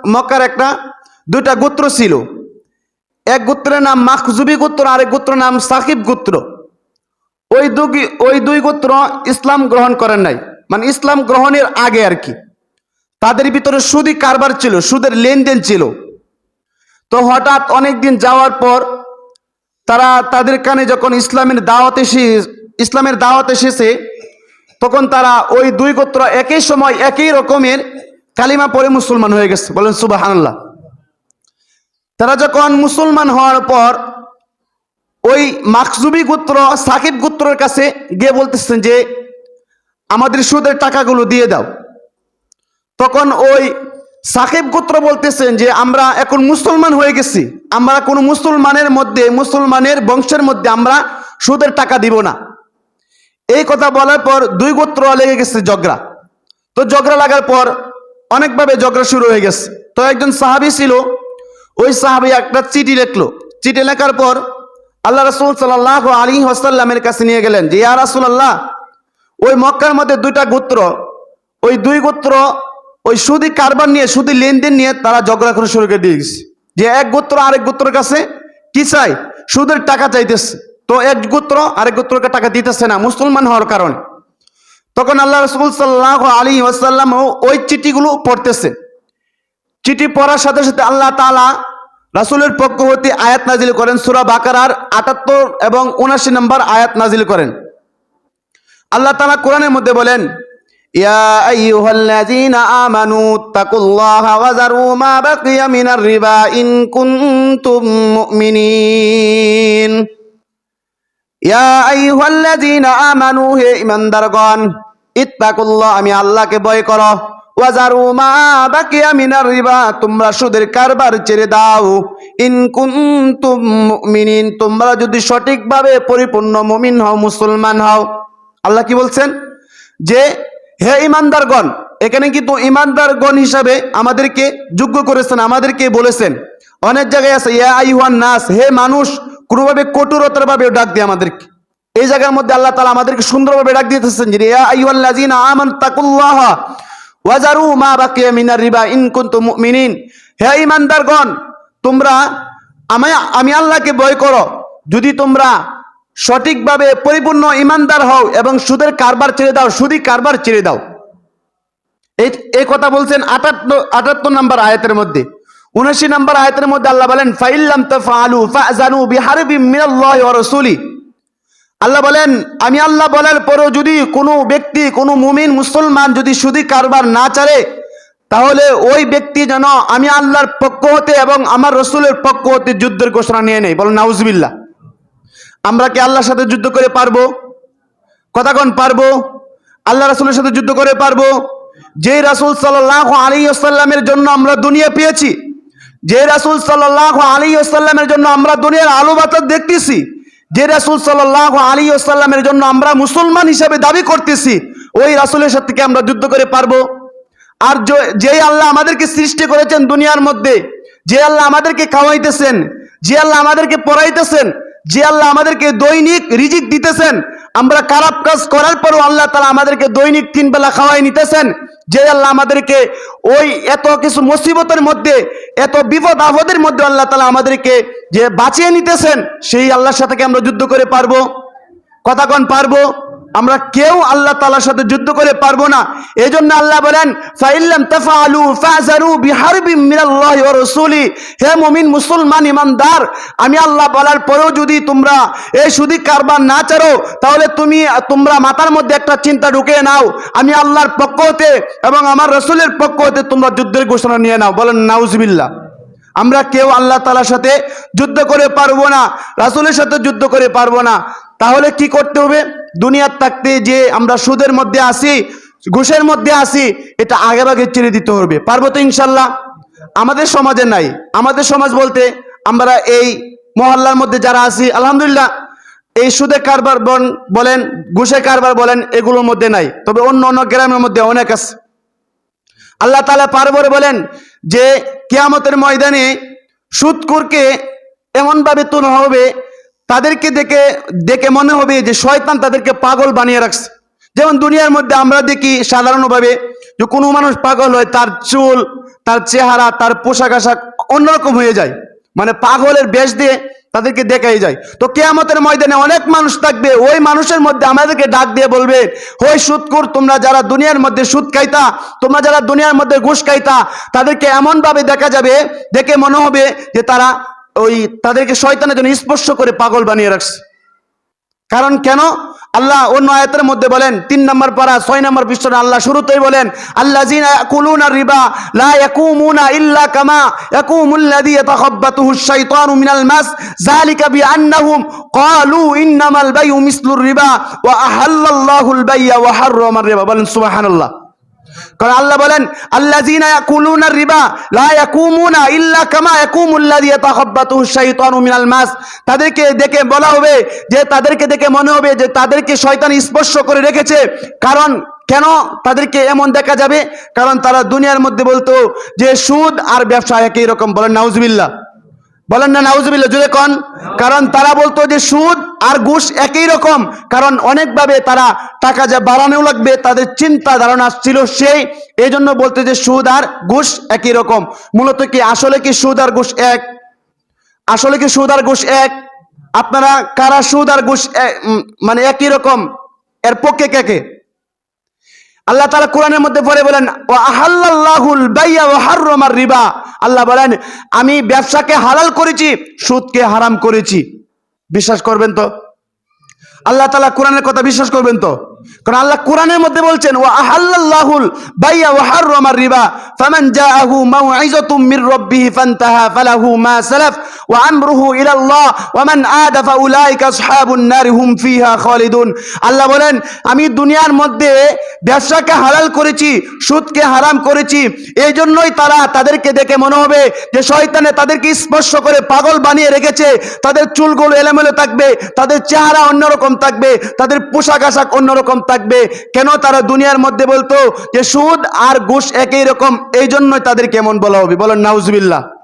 মক্কার একটা, দুইটা গোত্র ছিল। এক গোত্রের নাম মাখজুবি গোত্র আরেক গোত্র নাম সাকিব গোত্র। ওই দুই ওই দুই গোত্র ইসলাম গ্রহণ করেন নাই। মানে ইসলাম গ্রহণের আগে আর কি। তাদের ভিতরে সুদি কারবার ছিল, সুদের লেনদেন ছিল। তো হঠাৎ অনেক দিন যাওয়ার পর তারা তাদের কানে যখন ইসলামের দাওয়াত এসে ইসলামের দাওয়াত এসেছে, তখন তারা ওই দুই গোত্র একই সময় একই রকমের কালিমা পরে মুসলমান হয়ে গেছে। বলেন সুবাহ তারা যখন মুসলমান হওয়ার পর ওই মাকজুবি গোত্র, সাকিব গোত্রের কাছে গিয়ে বলতেছেন যে, আমাদের সুদের টাকাগুলো দিয়ে দাও। তখন ওই সাকিব গোত্র বলতেছেন যে, আমরা এখন মুসলমান হয়ে গেছি। আমরা কোনো মুসলমানের মধ্যে, মুসলমানের বংশের মধ্যে আমরা সুদের টাকা দিব না। এই কথা বলার পর দুই গোত্র লেগে গেছে ঝগড়া। তো ঝগড়া লাগার পর অনেকভাবে ঝগড়া শুরু হয়ে গেছে। তো একজন সাহাবি ছিল, ওই সাহাবি একটা চিঠি লেখলো। চিঠি লেখার পর আল্লাহ রসুল সাল্লাহ আলী হাসাল্লামের কাছে নিয়ে গেলেন যে, ইয়া রাসুল্লাহ ওই মক্কার মধ্যে দুইটা গোত্র, ওই দুই গোত্র, ওই সুদি কারবার নিয়ে, সুদি লেনদেন নিয়ে তারা ঝগড়া করে শুরু করে দিয়ে গেছে যে এক গোত্র আরেক গোত্রের কাছে কি চাই সুদের টাকা চাইতেছে। তো এক গোত্র আরেক গোত্রকে টাকা দিতেছে না, মুসলমান হওয়ার কারণে। তখন আল্লাহ রসুল সাল্লাহ আলী ওয়াসাল্লাম ওই চিঠিগুলো পড়তেছে। চিঠি পড়ার সাথে সাথে আল্লাহ তালা রাসুলের পক্ষ হতে আয়াত নাজিল করেন, সুরা বাকারার আটাত্তর এবং উনাশি নম্বর আয়াত নাজিল করেন। আল্লাহ তালা কোরআনের মধ্যে বলেন, ইয়া ইত্তাকুল্লাহ, আমি আল্লাহকে ভয় করো। মা রিবা, তোমরা সুদের কারবার দাও। তোমরা যদি সঠিকভাবে পরিপূর্ণ মুমিন হও, মুসলমান হও। আল্লাহ কি বলছেন? যে, হে ইমানদারগণ, এখানে কিন্তু ইমানদারগণ হিসাবে আমাদেরকে যোগ্য করেছেন, আমাদেরকে বলেছেন। অনেক জায়গায় আছে নাস, হে মানুষ, কোনোভাবে কঠোরতার ভাবে ডাক দিয়ে আমাদেরকে। এই জায়গার মধ্যে আল্লাহ তালা আমাদেরকে সুন্দরভাবে ডাক দিতেছেন যে আমান তাকুল্লাহ ওয়াজারু মা মিনার রিবা ইন হে ইমানদারগণ তোমরা আমি আমি আল্লাহকে ভয় করো। যদি তোমরা সঠিকভাবে পরিপূর্ণ ইমানদার হও এবং সুদের কারবার ছেড়ে দাও, সুদি কারবার ছেড়ে দাও। এই এই কথা বলছেন আটাত্তর আটাত্তর নম্বর আয়াতের মধ্যে। উনাশি নম্বর আয়াতের মধ্যে আল্লাহ বলেন, ফাইল্লাম তাফআলু ফাজানু ওয়া আল্লাহ বলেন, আমি আল্লাহ বলার পরেও যদি কোনো ব্যক্তি, কোনো মুমিন, মুসলমান যদি সুদি কারবার না চারে, তাহলে ওই ব্যক্তি যেন আমি আল্লাহর পক্ষ হতে এবং আমার রসুলের পক্ষ হতে যুদ্ধের ঘোষণা নিয়ে নেই বলেন, নাউজবিল্লাহ। আমরা কি আল্লাহর সাথে যুদ্ধ করে পারব? কতক্ষণ পারব? আল্লাহ রাসুলের সাথে যুদ্ধ করে পারব? যে রাসুল সাল্লাহ আলী আসাল্লামের জন্য আমরা দুনিয়া পেয়েছি যে রাসুল সাল্লাহ আলী আসাল্লামের জন্য আমরা দুনিয়ার আলো বাতাস দেখতেছি যে রাসুল সাল্লাহ আলী আসাল্লামের জন্য আমরা মুসলমান হিসাবে দাবি করতেছি, ওই রাসুলের সাথে আমরা যুদ্ধ করে পারব? আর যে আল্লাহ আমাদেরকে সৃষ্টি করেছেন দুনিয়ার মধ্যে, যে আল্লাহ আমাদেরকে খাওয়াইতেছেন, যে আল্লাহ আমাদেরকে পড়াইতেছেন, যে আল্লাহ আমাদেরকে দৈনিক রিজিক দিতেছেন, আমরা খারাপ কাজ করার পরও আল্লাহ তালা আমাদেরকে দৈনিক তিন বেলা খাওয়াই নিতেছেন যে আল্লাহ আমাদেরকে ওই এত কিছু মুসিবতের মধ্যে, এত বিপদ আপদের মধ্যে আল্লাহ তালা আমাদেরকে যে বাঁচিয়ে নিতেছেন, সেই আল্লাহর সাথে আমরা যুদ্ধ করে পারব? কথা কন, পারব? আমরা কেউ আল্লাহ তালার সাথে যুদ্ধ করে পারব না। এই জন্য আল্লাহ বলেন হে মুমিন, মুসলমান, ইমানদার, আমি আল্লাহ বলার পরেও যদি তোমরা এই সুদি কারবার না চারো, তাহলে তুমি, তোমরা মাথার মধ্যে একটা চিন্তা ঢুকে নাও। আমি আল্লাহর পক্ষ হতে এবং আমার রসুলের পক্ষ হতে তোমরা যুদ্ধের ঘোষণা নিয়ে নাও। বলেন, নাউজবিল্লাহ। আমরা কেউ আল্লাহ তালার সাথে যুদ্ধ করে পারব না, রাসুলের সাথে যুদ্ধ করে পারব না। তাহলে কি করতে হবে? দুনিয়ার থাকতে যে আমরা সুদের মধ্যে আসি ঘুষের মধ্যে আসি এটা আগে আগে ছেড়ে দিতে হবে। পারব তো ইনশাল্লাহ? আমাদের সমাজে নাই। আমাদের সমাজ বলতে আমরা এই মহল্লার মধ্যে যারা আছি, আলহামদুলিল্লাহ, এই সুদে কারবার বলেন, ঘুষে কারবার বলেন, এগুলোর মধ্যে নাই। তবে অন্য অন্য গ্রামের মধ্যে অনেক আছে। আল্লাহ তালা পারবরে বলেন যে, কিয়ামতের ময়দানে সুদকুরকে এমনভাবে তোলা হবে তাদেরকে দেখে দেখে মনে হবে যে শয়তান তাদেরকে পাগল বানিয়ে রাখছে। যেমন দুনিয়ার মধ্যে আমরা দেখি সাধারণভাবে যে কোনো মানুষ পাগল হয়, তার চুল, তার চেহারা, তার পোশাক আশাক অন্যরকম হয়ে যায়। মানে পাগলের বেশ দিয়ে তাদেরকে দেখাই যায়। তো কেয়ামতের ময়দানে অনেক মানুষ থাকবে, ওই মানুষের মধ্যে আমাদেরকে ডাক দিয়ে বলবে ওই সুদকুর তোমরা যারা দুনিয়ার মধ্যে সুদ খাইতা, তোমরা যারা দুনিয়ার মধ্যে ঘুষ খাইতা, তাদেরকে এমন ভাবে দেখা যাবে, দেখে মনে হবে যে তারা ওই তাদেরকে শয়তানের জন্য স্পর্শ করে পাগল বানিয়ে রাখছে। কারণ কেন? আল্লাহ অন্য আয়াতের মধ্যে বলেন, তিন নম্বর পারা, ছয় নম্বর পৃষ্ঠে আল্লাহ শুরুতেই বলেন আল্লাহ জিনা রিবা, লা ইয়াকুমুনা ইল্লা কামা ইয়াকুমুল্লাযী ইয়াতাখাব্বাতুহু আশ-শাইতানু মিনাল মাস, যালিকা বিআন্নাহুম ক্বালু ইন্নামাল বাইউ মিসলুর রিবা, ওয়া আহাল্লাল্লাহুল বাইয়া ওয়া হাররামা রিবা। বলেন সুবহানাল্লাহ। কারণ আল্লাহ বলেন, আল্লাযীনা ইয়াকুলুনা রিবা, লা ইল্লা কামা মাস। তাদেরকে দেখে বলা হবে যে, তাদেরকে দেখে মনে হবে যে, তাদেরকে শয়তান স্পর্শ করে রেখেছে। কারণ কেন তাদেরকে এমন দেখা যাবে? কারণ তারা দুনিয়ার মধ্যে বলতো যে, সুদ আর ব্যবসা একই রকম বলেন, নাউজুবিল্লাহ। বলেন না, নাউজুবিল্লাহ জুড়ে কন। কারণ তারা বলতো যে সুদ আর ঘুষ একই রকম। কারণ অনেকভাবে তারা টাকা যা বাড়ানো লাগবে, তাদের চিন্তা ধারণা ছিল সেই। এই জন্য বলতে যে সুদ আর ঘুষ একই রকম। মূলত কি, আসলে কি সুদ আর ঘুষ এক? আসলে কি সুদ আর ঘুষ এক? আপনারা, কারা সুদ আর ঘুষ মানে একই রকম? এর পক্ষে কে কে? আল্লাহ তালা কোরআনের মধ্যে পড়ে বলেন ও আহাল্লাহুল বাইয়া ও হাররামার রিবা। আল্লাহ বলেন, আমি ব্যবসাকে হালাল করেছি, সুদকে হারাম করেছি। বিশ্বাস করবেন তো? আল্লাহ তাআলা কোরআনের কথা বিশ্বাস করবেন তো? কারণ আল্লাহ কোরআনের মধ্যে বলছেন ও আহাল্লাহুল বাইয়া ও রিবা, ফামান ফান্তাহা ফালাহু মা সালাফ আমরুহু মান হুম ফিহা খালিদুন। আল্লাহ বলেন, আমি দুনিয়ার মধ্যে ব্যবসাকে হালাল করেছি, সুদকে হারাম করেছি এই জন্যই তারা তাদেরকে দেখে মনে হবে যে শয়তানে তাদেরকে স্পর্শ করে পাগল বানিয়ে রেখেছে। তাদের চুলগুলো এলোমেলো থাকবে, তাদের চেহারা অন্যরকম থাকবে, তাদের পোশাক আশাক অন্যরকম থাকবে। কেন তারা দুনিয়ার মধ্যে বলতো যে সুদ আর ঘুষ একই রকম এই জন্যই তাদের কেমন বলা হবে। বলেন, নাউজুবিল্লাহ।